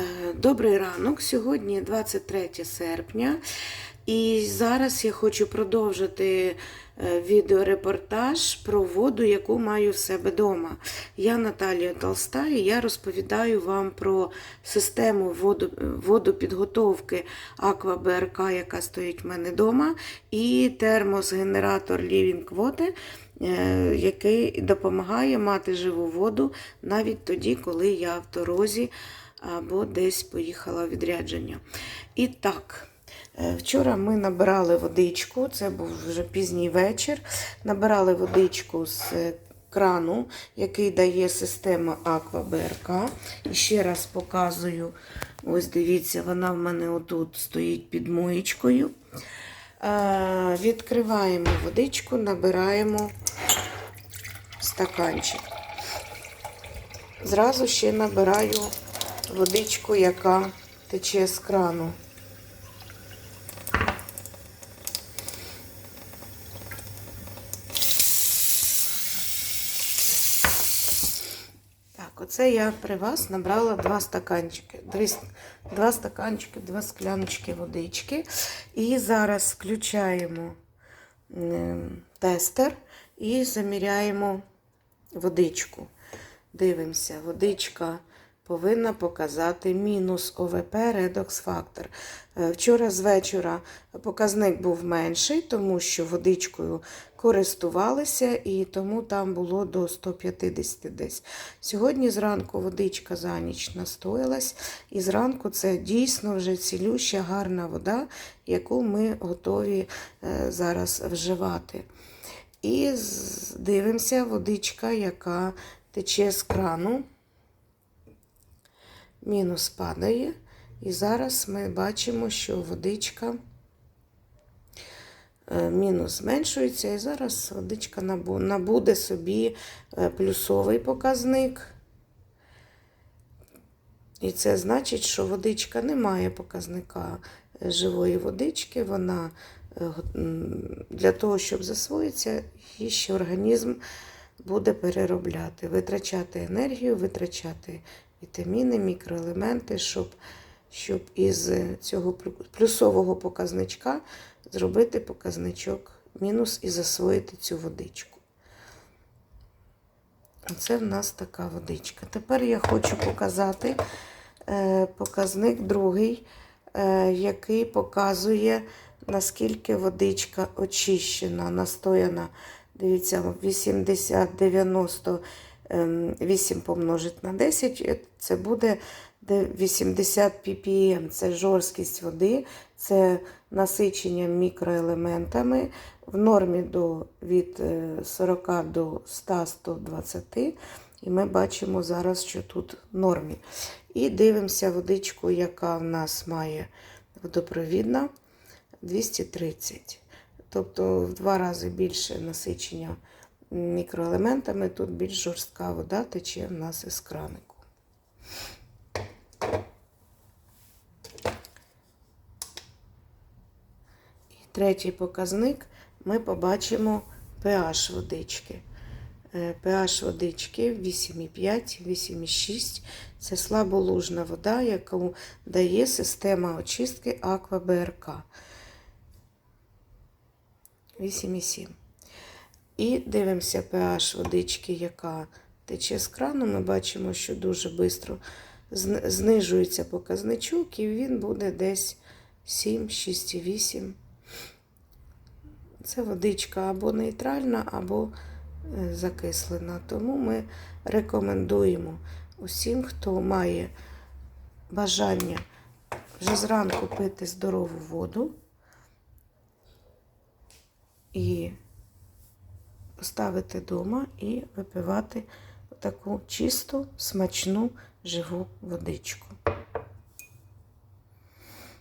Е, Добрий ранок. Сьогодні 23 серпня, і зараз я хочу продовжити е, відеорепортаж про воду, яку маю в себе вдома. Я Наталія Толста, і я розповідаю вам про систему водопідготовки Аква БРК, яка стоїть в мене вдома, і термос-генератор Living Water, е, який допомагає мати живу воду навіть тоді, коли я в дорозі або десь поїхала відрядження. І так, е, вчора ми набирали водичку, це був вже пізній вечір. Набирали водичку з е, крану, який дає система Аква БРК. І ще раз показую: ось дивіться, вона в мене отут стоїть під моєчкою. Е, Відкриваємо водичку, набираємо стаканчик. Зразу ще набираю водичку, яка тече з крану. Так, оце я при вас набрала два стаканчики. Два стаканчики, два скляночки водички. І зараз включаємо тестер і заміряємо водичку. Дивимося, водичка повинна показати мінус ОВП редокс фактор. Е, Вчора з вечора показник був менший, тому що водичкою користувалися і тому там було до 150 десь. Сьогодні зранку водичка за ніч настоялась, і зранку це дійсно вже цілюща гарна вода, яку ми готові е, зараз вживати. І дивимося водичка, яка тече з крану. Мінус падає. І зараз ми бачимо, що водичка е, мінус зменшується, і зараз водичка набуде собі е, плюсовий показник. І це значить, що водичка не має показника е, живої водички. Вона для того, щоб засвоїтися, її ще організм буде переробляти, витрачати енергію, витрачати вітаміни, мікроелементи, щоб, щоб із цього плюсового показничка зробити показничок мінус і засвоїти цю водичку. Оце в нас така водичка. Тепер я хочу показати е, показник другий, е, який показує, наскільки водичка очищена, настояна. Дивіться, 80, 90, ем, 8 помножить на 10, е, це буде 80 ppm. Це жорсткість води, це насичення мікроелементами в нормі до, від е, 40 до 100-120. І ми бачимо зараз, що тут нормі. І дивимося водичку, яка в нас має водопровідна 230. Тобто в два рази більше насичення мікроелементами. Тут більш жорстка вода тече в нас із кранику. І третій показник ми побачимо pH водички. Е, pH водички 8,5, 8,6. Це слаболужна вода, яку дає система очистки Аква БРК. 8,7. І дивимося pH водички, яка тече з крану. Ми бачимо, що дуже швидко знижується показничок, і він буде десь 7, 6,8. Це водичка або нейтральна, або е, закислена. Тому ми рекомендуємо усім, хто має бажання вже зранку пити здорову воду і поставити вдома і випивати таку чисту, смачну, живу водичку.